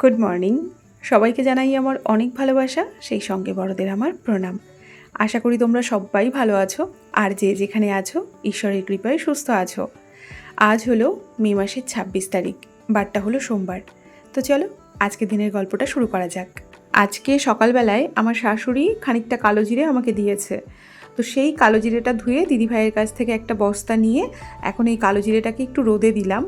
Good morning সবাইকে জানাই আমার অনেক ভালোবাসা, সেই সঙ্গে বড়দের আমার প্রণাম। আশা করি তোমরা সবাই ভালো আছো, আর যে যেখানে আছো, ঈশ্বরের কৃপায় সুস্থ আছো। আজ হলো মে মাসের ছাব্বিশ তারিখ, বারটা হলো সোমবার। তো চলো আজকে দিনের গল্পটা শুরু করা যাক। আজকে সকালবেলায় আমার শাশুড়ি খানিকটা কালো জিরে আমাকে দিয়েছে। তো সেই কালো জিরেটা ধুয়ে দিদিভাইয়ের কাছ থেকে একটা বস্তা নিয়ে এখন এই কালো জিরেটাকে একটু রোদে দিলাম।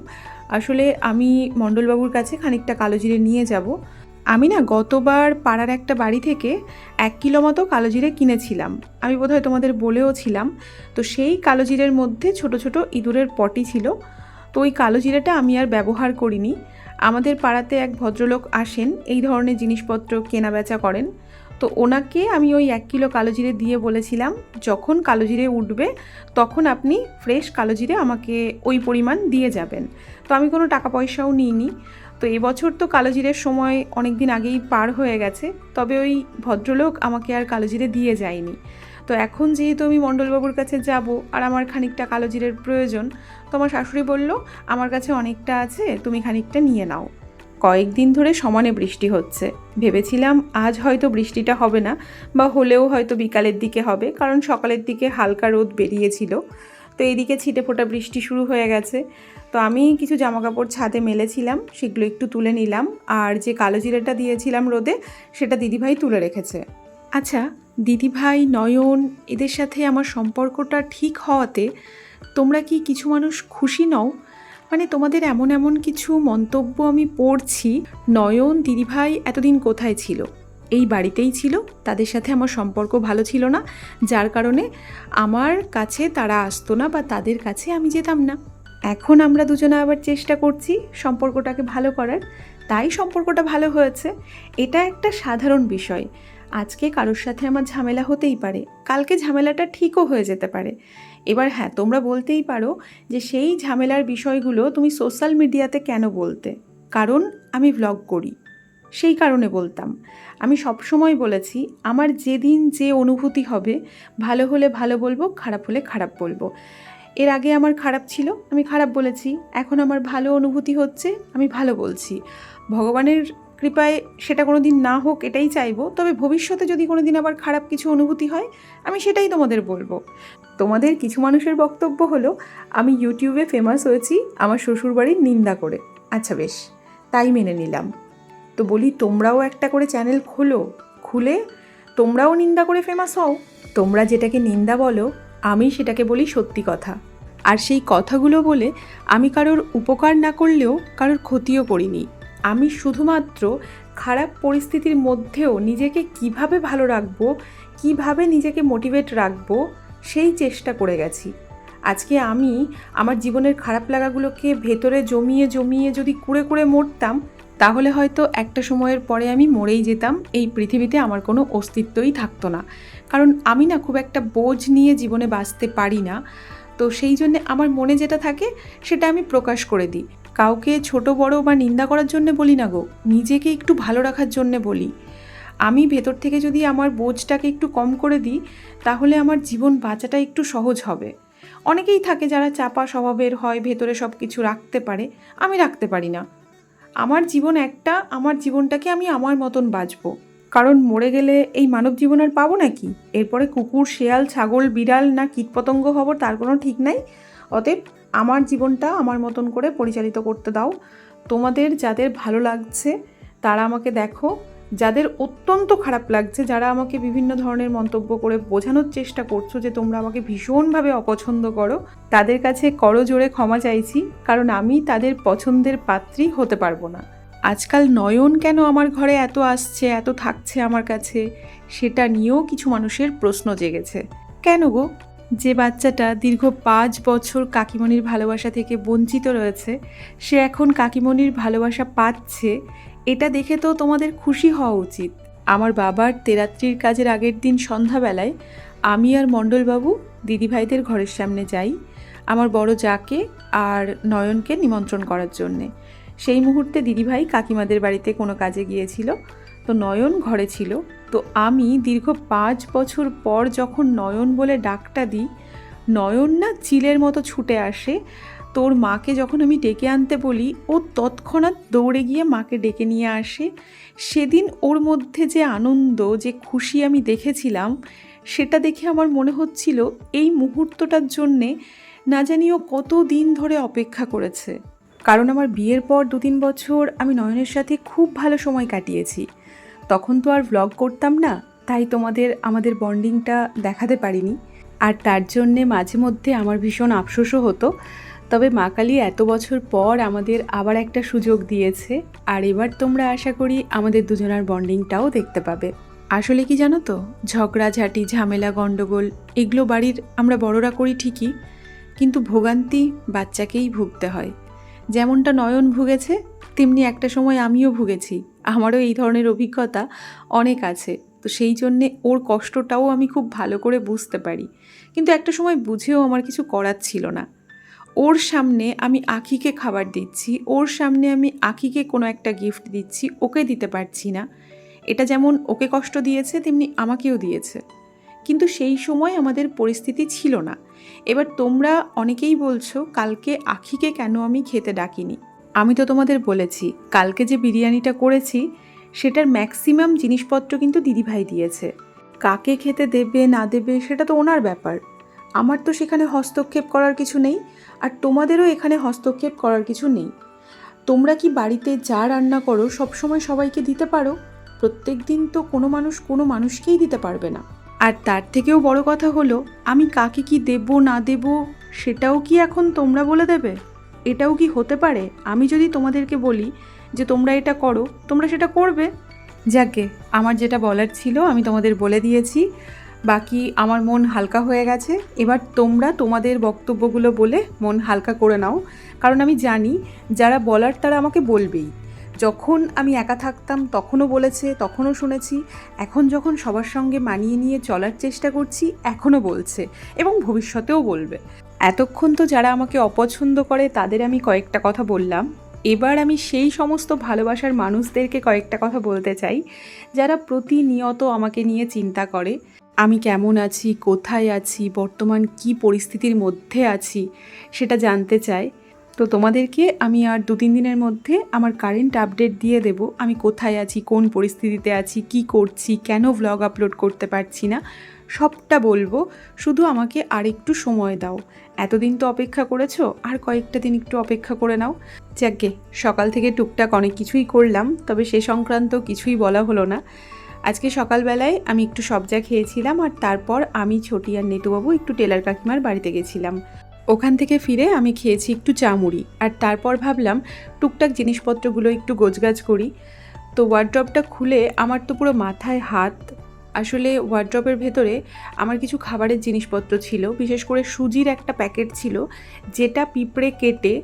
আসলে আমি মণ্ডলবাবুর কাছে খানিকটা কালো জিরে নিয়ে যাব। আমি না গতবার পাড়ার একটা বাড়ি থেকে এক কিলো মতো কালো জিরে কিনেছিলাম। আমি বোধহয় তোমাদের বলেও ছিলাম। তো সেই কালো জিরের মধ্যে ছোট ছোট ইঁদুরের পটি ছিল। তো ওই কালো জিরেটা আমি আর ব্যবহার করিনি। আমাদের পাড়াতে এক ভদ্রলোক আসেন, এই ধরনের জিনিসপত্র কেনা বেচা করেন। তো ওনাকে আমি ওই এক কিলো কালো জিরে দিয়ে বলেছিলাম, যখন কালো জিরে উঠবে তখন আপনি ফ্রেশ কালো জিরে আমাকে ওই পরিমাণ দিয়ে যাবেন। তো আমি কোনো টাকা পয়সাও নিইনি। তো এবছর তো কালো জিরের সময় অনেক দিন আগেই পার হয়ে গেছে, তবে ওই ভদ্রলোক আমাকে আর কালো জিরে দিয়ে যায়নি। তো এখন যেহেতু আমি মণ্ডলবাবুর কাছে যাব আর আমার খানিকটা কালো জিরের প্রয়োজন, তো আমার শাশুড়ি বলল, আমার কাছে অনেকটা আছে, তুমি খানিকটা নিয়ে নাও। কয়েকদিন ধরে সমানে বৃষ্টি হচ্ছে। ভেবেছিলাম আজ হয়তো বৃষ্টিটা হবে না বা হলেও হয়তো বিকালের দিকে হবে, কারণ সকালের দিকে হালকা রোদ বেরিয়েছিল। তো এদিকে ছিটে ফোটা বৃষ্টি শুরু হয়ে গেছে। তো আমি কিছু জামাকাপড় ছাদে মেলেছিলাম, সেগুলো একটু তুলে নিলাম, আর যে কালো জিরেটা দিয়েছিলাম রোদে, সেটা দিদিভাই তুলে রেখেছে। আচ্ছা দিদিভাই, নয়ন, এদের সাথে আমার সম্পর্কটা ঠিক হওয়াতে তোমরা কি কিছু মানুষ খুশি নও? মানে তোমাদের এমন এমন কিছু মন্তব্য আমি পড়ছি। নয়ন, দিদিভাই এতদিন কোথায় ছিল? এই বাড়িতেই ছিল। তাদের সাথে আমার সম্পর্ক ভালো ছিল না, যার কারণে আমার কাছে তারা আসতো না বা তাদের কাছে আমি যেতাম না। এখন আমরা দুজনে আবার চেষ্টা করছি সম্পর্কটাকে ভালো করার। তাই সম্পর্কটা ভালো হয়েছে। এটা একটা সাধারণ বিষয়। আজকে কারোর সাথে আমার ঝামেলা হতেই পারে। কালকে ঝামেলাটা ঠিকও হয়ে যেতে পারে। এবার হ্যাঁ তোমরা বলতেই পারো যে সেই ঝামেলার বিষয়গুলো তুমি সোশ্যাল মিডিয়াতে কেন বলতে? কারণ আমি ভ্লগ করি। সেই কারণে বলতাম। আমি সবসময় বলেছি, আমার যেদিন যে অনুভূতি হবে, ভালো হলে ভালো বলব, খারাপ হলে খারাপ বলব। এর আগে আমার খারাপ ছিল, আমি খারাপ বলেছি। এখন আমার ভালো অনুভূতি হচ্ছে, আমি ভালো বলছি। ভগবানের কৃপায় সেটা কোনো দিন না হোক, এটাই চাইব। তবে ভবিষ্যতে যদি কোনো দিন আবার খারাপ কিছু অনুভূতি হয়, আমি সেটাই তোমাদের বলব। তোমাদের কিছু মানুষের বক্তব্য হলো, আমি ইউটিউবে ফেমাস হয়েছি, আমার শ্বশুরবাড়ির নিন্দা করে। আচ্ছা বেশ, তাই মেনে নিলাম। তো বলি, তোমরাও একটা করে চ্যানেল খোলো, খুলে তোমরাও নিন্দা করে ফেমাস হও। তোমরা যেটাকে নিন্দা বলো, আমি সেটাকে বলি সত্যি কথা। আর সেই কথাগুলো বলে আমি কারোর উপকার না করলেও কারোর ক্ষতিও করিনি। আমি শুধুমাত্র খারাপ পরিস্থিতির মধ্যেও নিজেকে কীভাবে ভালো রাখব, কীভাবে নিজেকে মোটিভেট রাখব, সেই চেষ্টা করে গেছি। আজকে আমি আমার জীবনের খারাপ লাগাগুলোকে ভেতরে জমিয়ে জমিয়ে যদি কুড়ে কুড়ে মরতাম, তাহলে হয়তো একটা সময়ের পরে আমি মরেই যেতাম, এই পৃথিবীতে আমার কোনো অস্তিত্বই থাকতো না। কারণ আমি না খুব একটা বোঝ নিয়ে জীবনে বাঁচতে পারি না। তো সেই জন্যে আমার মনে যেটা থাকে, সেটা আমি প্রকাশ করে দিই। কাউকে ছোট, বড় বা নিন্দা করার জন্য বলি না গো। নিজেকে একটু ভালো রাখার জন্য বলি। আমি ভেতর থেকে যদি আমার বোঝটাকে একটু কম করে দিই, তাহলে আমার জীবন বাঁচাটা একটু সহজ হবে। অনেকেই থাকে যারা চাপা স্বভাবের হয়, ভেতরে সব কিছু রাখতে পারে। আমি রাখতে পারি না। আমার জীবন একটা, আমার জীবনটাকে আমি আমার মতন বাঁচবো। কারণ মরে গেলে এই মানব জীবন আর পাবো নাকি এরপরে কুকুর, শেয়াল, ছাগল, বিড়াল না কীটপতঙ্গ হব, তার কোনো ঠিক নাই? অতএব আমার জীবনটা আমার মতন করে পরিচালিত করতে দাও। তোমাদের যাদের ভালো লাগছে, তারা আমাকে দেখো। যাদের অত্যন্ত খারাপ লাগছে, যারা আমাকে বিভিন্ন ধরনের মন্তব্য করে বোঝানোর চেষ্টা করছ যে তোমরা আমাকে ভীষণভাবে অপছন্দ করো, তাদের কাছে করো জোরে ক্ষমা চাইছি, কারণ আমি তাদের পছন্দের পাত্রী হতে পারব না। আজকাল নয়ন কেন আমার ঘরে এত আসছে, এত থাকছে আমার কাছে, সেটা নিয়েও কিছু মানুষের প্রশ্ন জেগেছে। কেন গো? যে বাচ্চাটা দীর্ঘ পাঁচ বছর কাকিমণির ভালোবাসা থেকে বঞ্চিত রয়েছে, সে এখন কাকিমণির ভালোবাসা পাচ্ছে, এটা দেখে তো তোমাদের খুশি হওয়া উচিত। আমার বাবার তেরাত্রির কাজের আগের দিন সন্ধ্যাবেলায় আমি আর মণ্ডলবাবু দিদিভাইদের ঘরের সামনে যাই, আমার বড় যাকে আর নয়নকে নিমন্ত্রণ করার জন্যে। সেই মুহূর্তে দিদিভাই কাকিমাদের বাড়িতে কোনো কাজে গিয়েছিল, তো নয়ন ঘরে ছিল। তো আমি দীর্ঘ পাঁচ বছর পর যখন নয়ন বলে ডাকটা দিই, নয়ন না চিলের মতো ছুটে আসে। তোর মাকে যখন আমি ডেকে আনতে বলি, ও তৎক্ষণাৎ দৌড়ে গিয়ে মাকে ডেকে নিয়ে আসে। সেদিন ওর মধ্যে যে আনন্দ, যে খুশি আমি দেখেছিলাম, সেটা দেখে আমার মনে হচ্ছিল এই মুহূর্তটার জন্যে না জানি ও কত দিন ধরে অপেক্ষা করেছে। কারণ আমার বিয়ের পর দু তিন বছর আমি নয়নের সাথে খুব ভালো সময় কাটিয়েছি। তখন তো আর ভ্লগ করতাম না, তাই তোমাদের, আমাদের বন্ডিংটা দেখাতে পারিনি। আর তার জন্যে মাঝে মধ্যে আমার ভীষণ আফসোসও হতো। তবে মা কালী এত বছর পর আমাদের আবার একটা সুযোগ দিয়েছে, আর এবার তোমরা আশা করি আমাদের দুজনার বন্ডিংটাও দেখতে পাবে। আসলে কি জানো তো, ঝগড়াঝাটি, ঝামেলা গণ্ডগোল এগুলো বাড়ির আমরা বড়রা করি ঠিকই, কিন্তু ভোগান্তি বাচ্চাকেই ভুগতে হয়। যেমনটা নয়ন ভুগেছে, তেমনি একটা সময় আমিও ভুগেছি। আমারও এই ধরনের অভিজ্ঞতা অনেক আছে। তো সেই জন্যে ওর কষ্টটাও আমি খুব ভালো করে বুঝতে পারি। কিন্তু একটা সময় বুঝেও আমার কিছু করার ছিল না। ওর সামনে আমি আখিকে খাবার দিচ্ছি, ওর সামনে আমি আখিকে কোনো একটা গিফট দিচ্ছি, ওকে দিতে পারছি না। এটা যেমন ওকে কষ্ট দিয়েছে, তেমনি আমাকেও দিয়েছে। কিন্তু সেই সময় আমাদের পরিস্থিতি ছিল না। এবার তোমরা অনেকেই বলছো, কালকে আখিকে কেন আমি খেতে ডাকিনি? আমি তো তোমাদের বলেছি, কালকে যে বিরিয়ানিটা করেছি, সেটার ম্যাক্সিমাম জিনিসপত্র কিন্তু দিদিভাই দিয়েছে। কাকে খেতে দেবে, না দেবে, সেটা তো ওনার ব্যাপার। আমার তো সেখানে হস্তক্ষেপ করার কিছু নেই, আর তোমাদেরও এখানে হস্তক্ষেপ করার কিছু নেই। তোমরা কি বাড়িতে যা রান্না করো, সবসময় সবাইকে দিতে পারো? প্রত্যেক দিন তো কোনো মানুষ কোনো মানুষকেই দিতে পারবে না। আর তার থেকেও বড় কথা হলো, আমি কাকে কি দেব, না দেব, সেটাও কি এখন তোমরা বলে দেবে? এটাও কি হতে পারে? আমি যদি তোমাদেরকে বলি যে তোমরা এটা করো, তোমরা সেটা করবে। যাকে আমার যেটা বলার ছিল আমি তোমাদের বলে দিয়েছি। বাকি আমার মন হালকা হয়ে গেছে। এবার তোমরা তোমাদের বক্তব্যগুলো বলে মন হালকা করে নাও। কারণ আমি জানি যারা বলার তারা আমাকে বলবেই। যখন আমি একা থাকতাম, তখনও বলেছে, তখনও শুনেছি, এখন যখন সবার সঙ্গে মানিয়ে নিয়ে চলার চেষ্টা করছি, এখনও বলছে এবং ভবিষ্যতেও বলবে। এতক্ষণ তো যারা আমাকে অপছন্দ করে, তাদের আমি কয়েকটা কথা বললাম। এবার আমি সেই সমস্ত ভালোবাসার মানুষদেরকে কয়েকটা কথা বলতে চাই, যারা প্রতিনিয়ত আমাকে নিয়ে চিন্তা করে, আমি কেমন আছি, কোথায় আছি, বর্তমান কি পরিস্থিতির মধ্যে আছি, সেটা জানতে চাই তো তোমাদেরকে আমি আর দু তিন দিনের মধ্যে আমার কারেন্ট আপডেট দিয়ে দেব। আমি কোথায় আছি, কোন পরিস্থিতিতে আছি, কি করছি, কেন ভ্লগ আপলোড করতে পারছি না, সবটা বলব। শুধু আমাকে আর একটু সময় দাও। এতদিন তো অপেক্ষা করেছ, আর কয়েকটা দিন একটু অপেক্ষা করে নাও। যাকে সকাল থেকে টুকটাক অনেক কিছুই করলাম, তবে সে সংক্রান্ত কিছুই বলা হলো না। আজকে সকালবেলায় আমি একটু সবজা খেয়েছিলাম, আর তারপর আমি ছোটি আর নেতুবাবু একটু টেলার কাকিমার বাড়িতে গেছিলাম। ওখান থেকে ফিরে আমি খেয়েছি একটু চামুড়ি আর তারপর ভাবলাম, টুকটাক জিনিসপত্রগুলো একটু গোছগাছ করি। তো ওয়ার্ড্রপটা খুলে আমার তো পুরো মাথায় হাত। আসলে ওয়ার্ড্রপের ভেতরে আমার কিছু খাবারের জিনিসপত্র ছিল। বিশেষ করে সুজির একটা প্যাকেট ছিল, যেটা পিঁপড়ে কেটে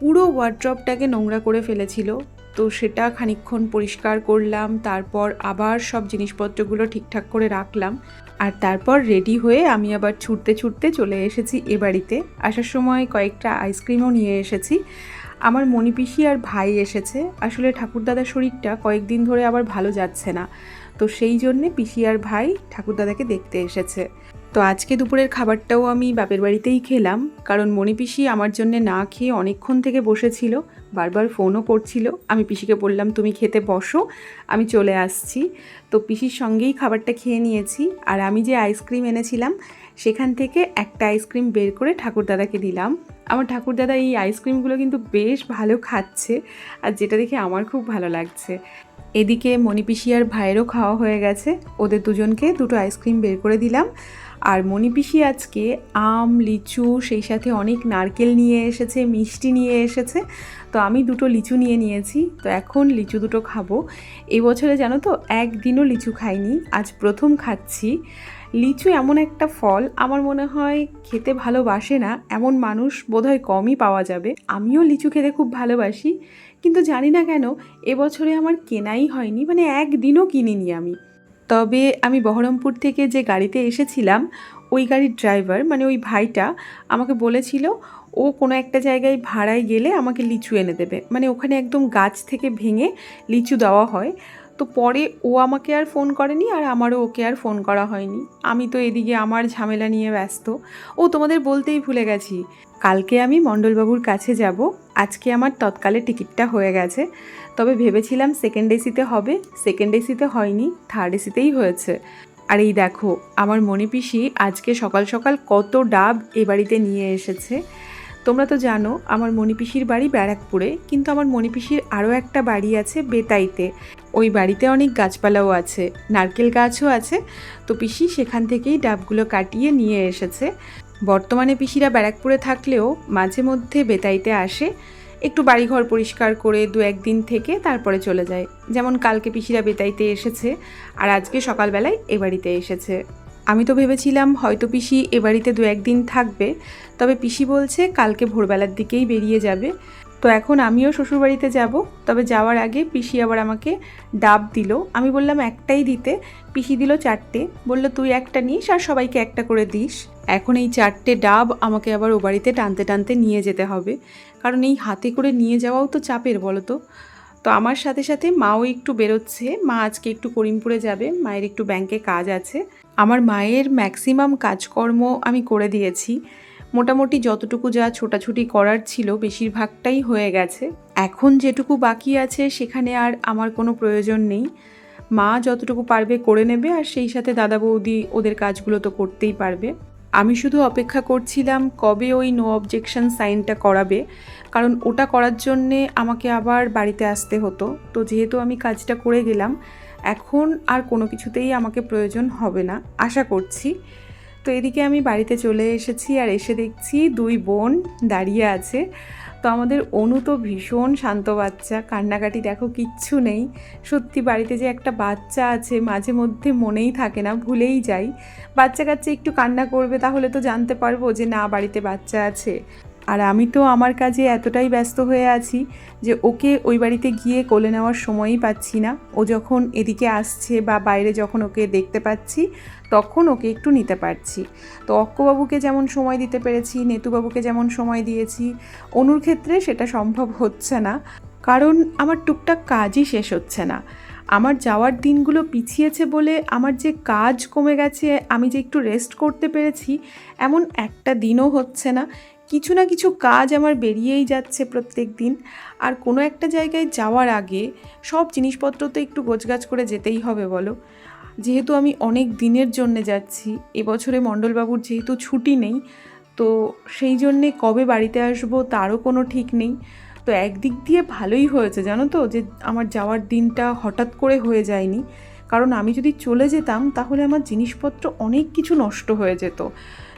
পুরো ওয়ার্ড্রপটাকে নোংরা করে ফেলেছিল। তো সেটা খানিকক্ষণ পরিষ্কার করলাম, তারপর আবার সব জিনিসপত্রগুলো ঠিকঠাক করে রাখলাম আর তারপর রেডি হয়ে আমি আবার ছুটতে ছুটতে চলে এসেছি এ বাড়িতে। আসার সময় কয়েকটা আইসক্রিমও নিয়ে এসেছি। আমার মণিপিসি আর ভাই এসেছে। আসলে ঠাকুরদাদার শরীরটা কয়েকদিন ধরে আবার ভালো যাচ্ছে না। তো সেই জন্যে পিসি আর ভাই ঠাকুরদাদাকে দেখতে এসেছে। তো আজকে দুপুরের খাবারটাও আমি বাপের বাড়িতেই খেলাম। কারণ মণিপিসি আমার জন্য না খেয়ে অনেকক্ষণ থেকে বসেছিল। বারবার ফোনও করছিল। আমি পিসিকে বললাম, তুমি খেতে বসো, আমি চলে আসছি। তো পিসির সঙ্গেই খাবারটা খেয়ে নিয়েছি। আর আমি যে আইসক্রিম এনেছিলাম, সেখান থেকে একটা আইসক্রিম বের করে ঠাকুরদাদাকে দিলাম। আমার ঠাকুরদাদা এই আইসক্রিমগুলো কিন্তু বেশ ভালো খাচ্ছে আর যেটা দেখে আমার খুব ভালো লাগছে। এদিকে মণিপিসি আর ভাইয়েরও খাওয়া হয়ে গেছে। ওদের দুজনকে দুটো আইসক্রিম বের করে দিলাম। আর মণিপিসি আজকে আম, লিচু, সেই সাথে অনেক নারকেল নিয়ে এসেছে, মিষ্টি নিয়ে এসেছে। তো আমি দুটো লিচু নিয়ে নিয়েছি। তো এখন লিচু দুটো খাব। এই বছরে জানো তো, একদিনও লিচু খাইনি। আজ প্রথম খাচ্ছি। লিচু এমন একটা ফল, আমার মনে হয় খেতে ভালোবাসে না। এমন মানুষ বোধহয় কমই পাওয়া যাবে। আমিও লিচু খেতে খুব ভালোবাসি। কিন্তু জানি না কেন এবছরে আমার কেনাই হয়নি। মানে একদিনও কিনিনি আমি। তবে আমি বহরমপুর থেকে যে গাড়িতে এসেছিলাম, ওই গাড়ির ড্রাইভার মানে ওই ভাইটা আমাকে বলেছিল, ও কোনো একটা জায়গায় ভাড়ায় গেলে আমাকে লিচু এনে দেবে। মানে ওখানে একদম গাছ থেকে ভেঙে লিচু দেওয়া হয়। তো পরে ও আমাকে আর ফোন করেনি আর আমারও ওকে আর ফোন করা হয়নি। আমি তো এদিকে আমার ঝামেলা নিয়ে ব্যস্ত। ও তোমাদের বলতেই ভুলে গেছি। কালকে আমি মণ্ডলবাবুর কাছে যাব। আজকে আমার তৎকালে টিকিটটা হয়ে গেছে। তবে ভেবেছিলাম সেকেন্ড এসিতে হবে। সেকেন্ড এসিতে হয়নি থার্ড এসিতেই হয়েছে। আর এই দেখো, আমার মণিপিসি আজকে সকাল সকাল কত ডাব এ বাড়িতে নিয়ে এসেছে। তোমরা তো জানো, আমার মণিপিসির বাড়ি ব্যারাকপুরে, কিন্তু আমার মণিপিসির আরও একটা বাড়ি আছে বেতাইতে। ওই বাড়িতে অনেক গাছপালাও আছে, নারকেল গাছও আছে। তো পিসি সেখান থেকেই ডাবগুলো কাটিয়ে নিয়ে এসেছে। বর্তমানে পিসিরা ব্যারাকপুরে থাকলেও মাঝে মধ্যে বেতাইতে আসে, একটু বাড়িঘর পরিষ্কার করে দু একদিন থেকে তারপরে চলে যায়। যেমন কালকে পিসিরা বেতাইতে এসেছে আর আজকে সকালবেলায় এ বাড়িতে এসেছে। আমি তো ভেবেছিলাম হয়তো পিসি এ বাড়িতে দু একদিন থাকবে, তবে পিসি বলছে কালকে ভোরবেলার দিকেই বেরিয়ে যাবে। তো এখন আমিও শ্বশুরবাড়িতে যাব, তবে যাওয়ার আগে পিসি আবার আমাকে ডাব দিল। আমি বললাম, একটাই দিতে। পিসি দিল চারটে। বলল, তুই একটা নিস আর সবাইকে একটা করে দিস। এখন এই চারটে ডাব আমাকে আবার ও বাড়িতে টানতে টানতে নিয়ে যেতে হবে। কারণ এই হাতে করে নিয়ে যাওয়াও তো চাপের, বলো তো। তো আমার সাথে সাথে মাও একটু বেরোচ্ছে। মা আজকে একটু করিমপুরে যাবে, মায়ের একটু ব্যাংকে কাজ আছে। আমার মায়ের ম্যাক্সিমাম কাজকর্ম আমি করে দিয়েছি। মোটামুটি যতটুকু যা ছোটাছুটি করার ছিল বেশিরভাগটাই হয়ে গেছে। এখন যেটুকু বাকি আছে সেখানে আর আমার কোনো প্রয়োজন নেই। মা যতটুকু পারবে করে নেবে আর সেই সাথে দাদা বৌদি ওদের কাজগুলো তো করতেই পারবে। আমি শুধু অপেক্ষা করছিলাম কবে ওই নো অবজেকশন সাইনটা করাবে, কারণ ওটা করার জন্যে আমাকে আবার বাড়িতে আসতে হতো। তো যেহেতু আমি কাজটা করে গেলাম, এখন আর কোনো কিছুতেই আমাকে প্রয়োজন হবে না। আশা করছি তো এদিকে আমি বাড়িতে চলে এসেছি আর এসে দেখছি দুই বোন দাঁড়িয়ে আছে। তো আমাদের অনু তো ভীষণ শান্ত বাচ্চা, কান্নাকাটি দেখো কিচ্ছু নেই। সত্যি বাড়িতে যে একটা বাচ্চা আছে মাঝে মধ্যে মনেই থাকে না, ভুলেই যাই। বাচ্চা কাচ্চা একটু কান্না করবে তাহলে তো জানতে পারব যে না, বাড়িতে বাচ্চা আছে। আর আমি তো আমার কাজে এতটাই ব্যস্ত হয়ে আছি যে ওকে ওই বাড়িতে গিয়ে কোলে নেওয়ার সময়ই পাচ্ছি না। ও যখন এদিকে আসছে বা বাইরে যখন ওকে দেখতে পাচ্ছি, তখন ওকে একটু নিতে পারছি। তো অক্কবাবুকে যেমন সময় দিতে পেরেছি, নেতুবাবুকে যেমন সময় দিয়েছি, অনুর ক্ষেত্রে সেটা সম্ভব হচ্ছে না। কারণ আমার টুকটাক কাজই শেষ হচ্ছে না। আমার যাওয়ার দিনগুলো পিছিয়েছে বলে আমার যে কাজ কমে গেছে, আমি যে একটু রেস্ট করতে পেরেছি, এমন একটা দিনও হচ্ছে না। কিছু না কিছু কাজ আমার বেরিয়েই যাচ্ছে প্রত্যেক দিন। আর কোনো একটা জায়গায় যাওয়ার আগে সব জিনিসপত্র তো একটু গোছগাছ করে যেতেই হবে বলো। যেহেতু আমি অনেক দিনের জন্যে যাচ্ছি এবছরে মণ্ডলবাবুর যেহেতু ছুটি নেই, তো সেই জন্যে কবে বাড়িতে আসব তারও কোনো ঠিক নেই। তো একদিক দিয়ে ভালোই হয়েছে জানো তো যে আমার যাওয়ার দিনটা হঠাৎ করে হয়ে যায়নি। কারণ আমি যদি চলে যেতাম তাহলে আমার জিনিসপত্র অনেক কিছু নষ্ট হয়ে যেত।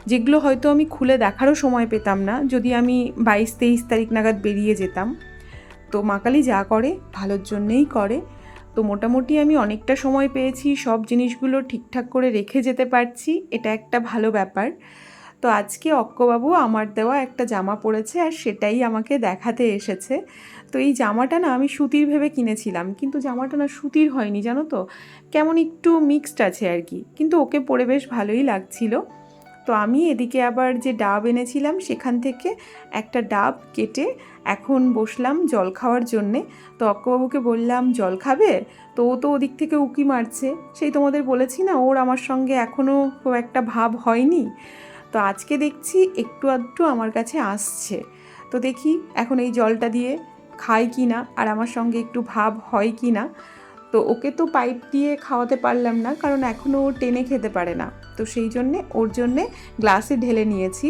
যেগুলো হয়তো আমি খুলে দেখারও সময় পেতাম না, যদি আমি বাইশ তেইশ তারিখ নাগাদ বেরিয়ে যেতাম। তো মাকালি যা করে, ভালোর জন্যেই করে। তো মোটামুটি আমি অনেকটা সময় পেয়েছি, সব জিনিসগুলো ঠিকঠাক করে রেখে যেতে পারছি, এটা একটা ভালো ব্যাপার। তো আজকে অক্কবাবু আমার দেওয়া একটা জামা পরেছে আর সেটাই আমাকে দেখাতে এসেছে। তো এই জামাটা না আমি সুতির ভেবে কিনেছিলাম, কিন্তু জামাটা না সুতির হয়নি, জানো তো? কেমন একটু মিক্সড আছে আর কি। কিন্তু ওকে পরে বেশ ভালোই লাগছিল। তো আমি এদিকে আবার যে ডাব এনেছিলাম সেখান থেকে একটা ডাব কেটে এখন বসলাম জল খাওয়ার জন্যে। তো অক্কবাবুকে বললাম, জল খাবে? তো ও তো ওদিক থেকে উকি মারছে। সেই তোমাদের বলেছি না, ওর আমার সঙ্গে এখনও খুব একটা ভাব হয়নি। তো আজকে দেখছি একটু আধটু আমার কাছে আসছে। তো দেখি এখন এই জলটা দিয়ে খায় কি না আর আমার সঙ্গে একটু ভাব হয় কি না তো ওকে তো পাইপ দিয়ে খাওয়াতে পারলাম না, কারণ এখনও টেনে খেতে পারে না। তো সেই জন্যে, ওর জন্যে গ্লাসে ঢেলে নিয়েছি।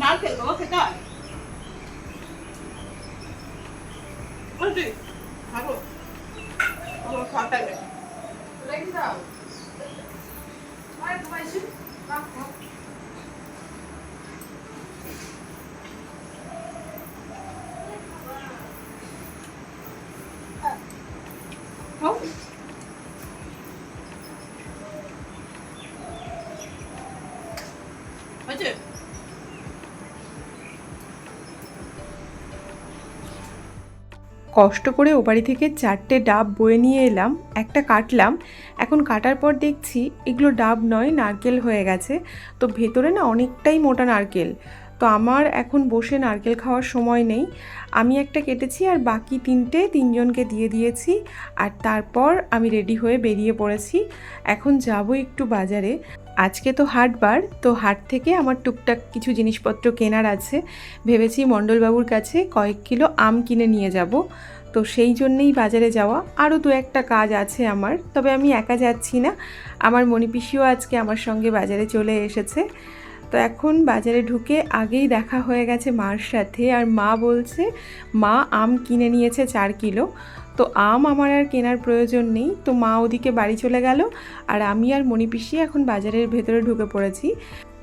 নারকেল বাবা খেতে হয় খাব টাইমে রেখে দাও। তোমার খাও কষ্ট করে ও বাড়ি থেকে চারটে ডাব বয়ে নিয়ে এলাম, একটা কাটলাম। এখন কাটার পর দেখছি এগুলো ডাব নয়, নারকেল হয়ে গেছে। তো ভেতরে না অনেকটাই মোটা নারকেল। তো আমার এখন বসে নারকেল খাওয়ার সময় নেই। আমি একটা কেটেছি আর বাকি তিনটে তিনজনকে দিয়ে দিয়েছি আর তারপর আমি রেডি হয়ে বেরিয়ে পড়েছি। এখন যাব একটু বাজারে। আজকে তো হাটবার, তো হাট থেকে আমার টুকটাক কিছু জিনিসপত্র কেনার আছে। ভেবেছি মণ্ডলবাবুর কাছে কয়েক কিলো আম কিনে নিয়ে যাব। তো সেই জন্যেই বাজারে যাওয়া। আরও দু একটা কাজ আছে আমার, তবে আমি একা যাচ্ছি না। আমার মণিপিসিও আজকে আমার সঙ্গে বাজারে চলে এসেছে। তো এখন বাজারে ঢুকে আগেই দেখা হয়ে গেছে মার সাথে। আর মা বলছে, মা আম কিনে নিয়েছে চার কিলো। তো আম আমার আর কেনার প্রয়োজন নেই। তো মা ওদিকে বাড়ি চলে গেল আর আমি আর মণিপিসি এখন বাজারের ভেতরে ঢুকে পড়েছি।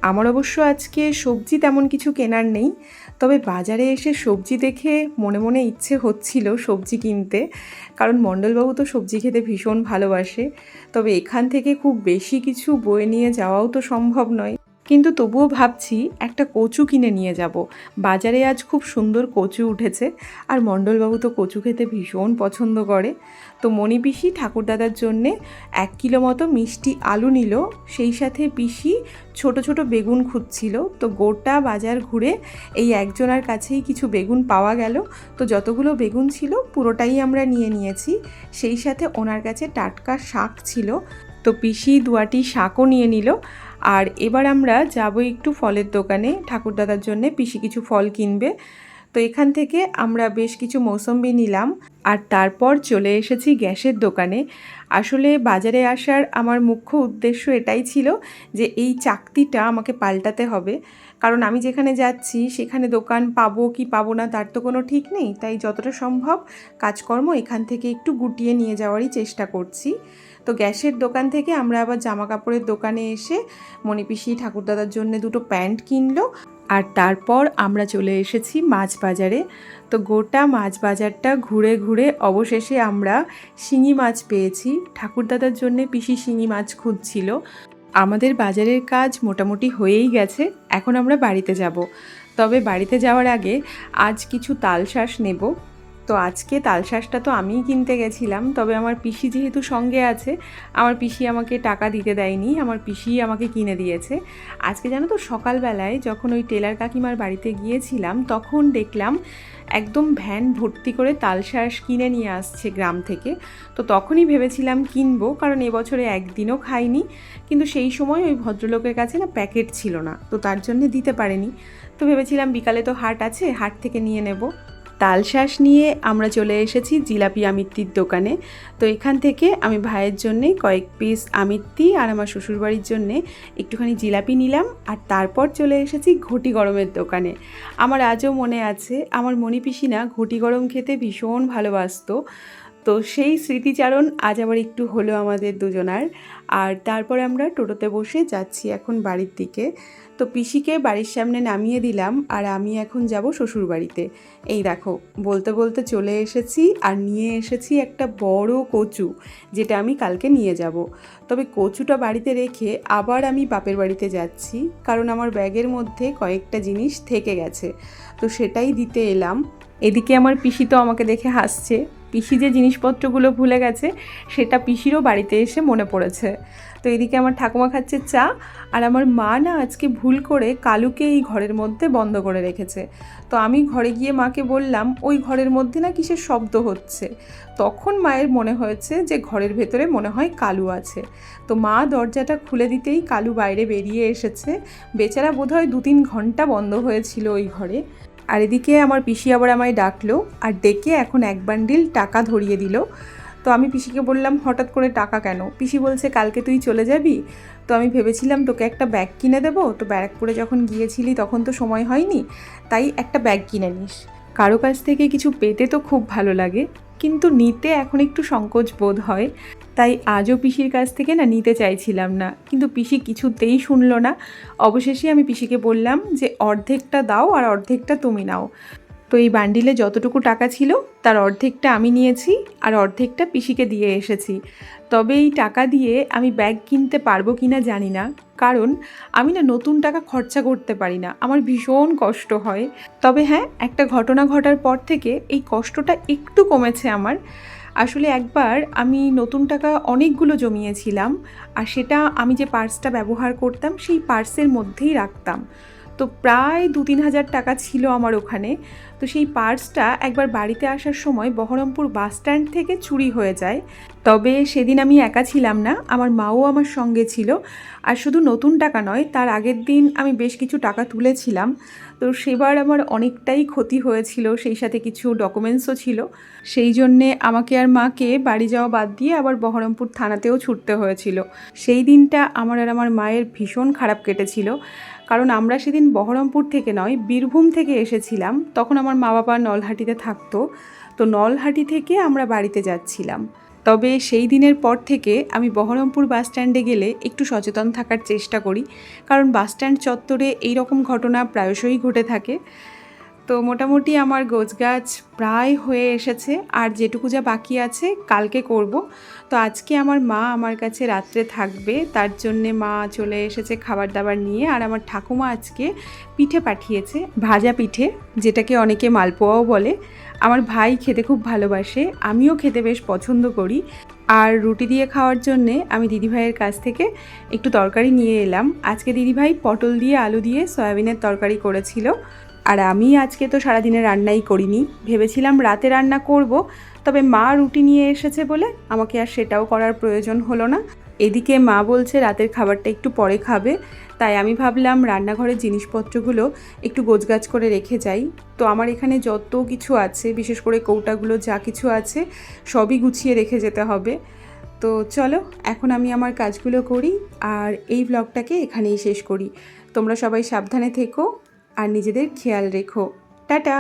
আমার অবশ্য আজকে সবজি তেমন কিছু কেনার নেই। তবে বাজারে এসে সবজি দেখে মনে মনে ইচ্ছে হচ্ছিল সবজি কিনতে। কারণ মণ্ডলবাবু তো সবজি খেতে ভীষণ ভালোবাসে। তবে এখান থেকে খুব বেশি কিছু বয়ে নিয়ে যাওয়াও তো সম্ভব নয়। কিন্তু তবুও ভাবছি একটা কচু কিনে নিয়ে যাব। বাজারে আজ খুব সুন্দর কচু উঠেছে আর মণ্ডলবাবু তো কচু খেতে ভীষণ পছন্দ করে। তো মণি পিসি ঠাকুরদাদার জন্যে এক কিলো মতো মিষ্টি আলু নিল, সেই সাথে পিসি ছোট ছোট বেগুন খুঁজছিল। তো গোটা বাজার ঘুরে এই একজনের কাছেই কিছু বেগুন পাওয়া গেল। তো যতগুলো বেগুন ছিল পুরোটাই আমরা নিয়ে নিয়েছি। সেই সাথে ওনার কাছে টাটকা শাক ছিল। তো পিসি দুয়াটি শাকও নিয়ে নিল। আর এবার আমরা যাব একটু ফলের দোকানে। ঠাকুরদাদার জন্য পিসি কিছু ফল কিনবে। তো এখান থেকে আমরা বেশ কিছু মৌসম্বি নিলাম আর তারপর চলে এসেছি গ্যাসের দোকানে। আসলে বাজারে আসার আমার মুখ্য উদ্দেশ্য এটাই ছিল যে এই চাকতিটা আমাকে পাল্টাতে হবে। কারণ আমি যেখানে যাচ্ছি সেখানে দোকান পাবো কি পাবো না তার তো কোনো ঠিক নেই। তাই যতটা সম্ভব কাজকর্ম এখান থেকে একটু গুটিয়ে নিয়ে যাওয়ারই চেষ্টা করছি। তো গ্যাসের দোকান থেকে আমরা আবার জামা কাপড়ের দোকানে এসে মণিপিসি ঠাকুরদাদার জন্য দুটো প্যান্ট কিনলো। আর তারপর আমরা চলে এসেছি মাছ বাজারে তো গোটা মাছ বাজারটা ঘুরে ঘুরে অবশেষে আমরা শিঙি মাছ পেয়েছি। ঠাকুরদাদার জন্য পিসি শিঙি মাছ খুঁজছিল। আমাদের বাজারের কাজ মোটামুটি হয়েই গেছে। এখন আমরা বাড়িতে যাব। তবে বাড়িতে যাওয়ার আগে আজ কিছু তালশাঁস নেব। তো আজকে তালশাঁসটা তো আমিই কিনতে গেছিলাম, তবে আমার পিসি যেহেতু সঙ্গে আছে, আমার পিসি আমাকে টাকা দিতে দেয়নি, আমার পিসি আমাকে কিনে দিয়েছে। আজকে জানো তো সকালবেলায় যখন ওই টেলার কাকিমার বাড়িতে গিয়েছিলাম, তখন দেখলাম একদম ভ্যান ভর্তি করে তালশাঁস কিনে নিয়ে আসছে গ্রাম থেকে। তো তখনই ভেবেছিলাম কিনবো, কারণ এবছরে একদিনও খাইনি, কিন্তু সেই সময় ওই ভদ্রলোকের কাছে না প্যাকেট ছিল না, তো তার জন্য দিতে পারেনি। তো ভেবেছিলাম বিকালে তো হাট আছে, হাট থেকে নিয়ে নেব। তালশ্বাস নিয়ে আমরা চলে এসেছি জিলাপি আমিত্তির দোকানে। তো এখান থেকে আমি ভাইয়ের জন্যে কয়েক পিস আমিত্তি আর আমার শ্বশুরবাড়ির জন্যে একটুখানি জিলাপি নিলাম আর তারপর চলে এসেছি ঘটি গরমের দোকানে। আমার আজও মনে আছে, আমার মণিপিসি না ঘটি গরম খেতে ভীষণ ভালোবাসতো। তো সেই স্মৃতিচারণ আজ আবার একটু হলো আমাদের দুজনার। আর তারপরে আমরা টোটোতে বসে যাচ্ছি এখন বাড়ির দিকে। তো পিসিকে বাড়ির সামনে নামিয়ে দিলাম আর আমি এখন যাব শ্বশুর বাড়িতে। এই দেখো, বলতে বলতে চলে এসেছি আর নিয়ে এসেছি একটা বড় কচু, যেটা আমি কালকে নিয়ে যাব। তবে কচুটা বাড়িতে রেখে আবার আমি বাপের বাড়িতে যাচ্ছি, কারণ আমার ব্যাগের মধ্যে কয়েকটা জিনিস থেকে গেছে। তো সেটাই দিতে এলাম। এদিকে আমার পিসি তো আমাকে দেখে হাসছে। পিসি যে জিনিসপত্রগুলো ভুলে গেছে, সেটা পিসিরও বাড়িতে এসে মনে পড়েছে। তো এদিকে আমার ঠাকুমা খাচ্ছে চা, আর আমার মা না আজকে ভুল করে কালুকে এই ঘরের মধ্যে বন্ধ করে রেখেছে। তো আমি ঘরে গিয়ে মাকে বললাম, ওই ঘরের মধ্যে না কিসের শব্দ হচ্ছে? তখন মায়ের মনে হয়েছে যে ঘরের ভেতরে মনে হয় কালু আছে। তো মা দরজাটা খুলে দিতেই কালু বাইরে বেরিয়ে এসেছে। বেচারা বোধহয় দু তিন ঘণ্টা বন্ধ হয়েছিল ওই ঘরে। আর এদিকে আমার পিসি আবার আমায় ডাকলো আর ডেকে এখন এক বান্ডিল টাকা ধরিয়ে দিল। তো আমি পিসিকে বললাম, হঠাৎ করে টাকা কেন? পিসি বলছে, কালকে তুই চলে যাবি? তো আমি ভেবেছিলাম, তোকে একটা ব্যাগ কিনে দেবো? তো ব্যারাকপুরে যখন গিয়েছিলি তখন তো সময় হয়নি, তাই একটা ব্যাগ কিনে নিস। কারও কাছ থেকে কিছু পেতে তো খুব ভালো লাগে, কিন্তু নিতে এখন একটু সংকোচ বোধ হয়। তাই আজও পিসির কাছ থেকে না নিতে চাইছিলাম না। কিন্তু পিসি কিছুতেই শুনলো না। অবশেষে আমি পিসিকে বললাম যে, অর্ধেকটা দাও আর অর্ধেকটা তুমি নাও। তো এই বান্ডিলে যতটুকু টাকা ছিল, তার অর্ধেকটা আমি নিয়েছি আর অর্ধেকটা পিসিকে দিয়ে এসেছি। তবে এই টাকা দিয়ে আমি ব্যাগ কিনতে পারব কি না জানি না। কারণ আমি না নতুন টাকা খরচা করতে পারি না। আমার ভীষণ কষ্ট হয়। তবে হ্যাঁ একটা ঘটনা ঘটার পর থেকে এই কষ্টটা একটু কমেছে আমার। আসলে একবার আমি নতুন টাকা অনেকগুলো জমিয়েছিলাম আর সেটা আমি যে পার্সটা ব্যবহার করতাম সেই পার্সের মধ্যেই রাখতাম। তো প্রায় দু তিন হাজার টাকা ছিল আমার ওখানে। তো সেই পার্সটা একবার বাড়িতে আসার সময় বহরমপুর বাস স্ট্যান্ড থেকে চুরি হয়ে যায়। তবে সেদিন আমি একা ছিলাম না, আমার মাও আমার সঙ্গে ছিল। আর শুধু নতুন টাকা নয়, তার আগের দিন আমি বেশ কিছু টাকা তুলেছিলাম। তো সেবার আমার অনেকটাই ক্ষতি হয়েছিল, সেই সাথে কিছু ডকুমেন্টসও ছিল। সেই জন্যে আমাকে আর মাকে বাড়ি যাওয়া বাদ দিয়ে আবার বহরমপুর থানাতেও ছুটতে হয়েছিল। সেই দিনটা আমার আর আমার মায়ের ভীষণ খারাপ কেটেছিল। কারণ আমরা সেদিন বহরমপুর থেকে নয়, বীরভূম থেকে এসেছিলাম। তখন আমার মা বাবা নলহাটিতে থাকতো। তো নলহাটি থেকে আমরা বাড়িতে যাচ্ছিলাম। তবে সেই দিনের পর থেকে আমি বহরমপুর বাস স্ট্যান্ডে গেলে একটু সচেতন থাকার চেষ্টা করি। কারণ বাস স্ট্যান্ড চত্বরে এই রকম ঘটনা প্রায়শই ঘটে থাকে। তো মোটামুটি আমার গোছগাছ প্রায় হয়ে এসেছে। আর যেটুকু যা বাকি আছে কালকে করব। তো আজকে আমার মা আমার কাছে রাত্রে থাকবে। তার জন্যে মা চলে এসেছে খাবার দাবার নিয়ে। আর আমার ঠাকুমা আজকে পিঠে পাঠিয়েছে, ভাজা পিঠে, যেটাকে অনেকে মালপোয়াও বলে। আমার ভাই খেতে খুব ভালোবাসে, আমিও খেতে বেশ পছন্দ করি। আর রুটি দিয়ে খাওয়ার জন্যে আমি দিদিভাইয়ের কাছ থেকে একটু তরকারি নিয়ে এলাম। আজকে দিদিভাই পটল দিয়ে আলু দিয়ে সয়াবিনের তরকারি করেছিল। আর আমি আজকে তো সারাদিনে রান্নাই করিনি। ভেবেছিলাম রাতে রান্না করব, তবে মা রুটি নিয়ে এসেছে বলে আমাকে আর সেটাও করার প্রয়োজন হলো না। এদিকে মা বলছে রাতের খাবারটা একটু পরে খাবে। তাই আমি ভাবলাম রান্নাঘরের জিনিসপত্রগুলো একটু গোছগাছ করে রেখে যাই। তো আমার এখানে যত কিছু আছে, বিশেষ করে কৌটাগুলো যা কিছু আছে, সবই গুছিয়ে রেখে যেতে হবে। তো চলো, এখন আমি আমার কাজগুলো করি আর এই ব্লগটাকে এখানেই শেষ করি। তোমরা সবাই সাবধানে থেকো আর নিজেদের খেয়াল রেখো। টাটা!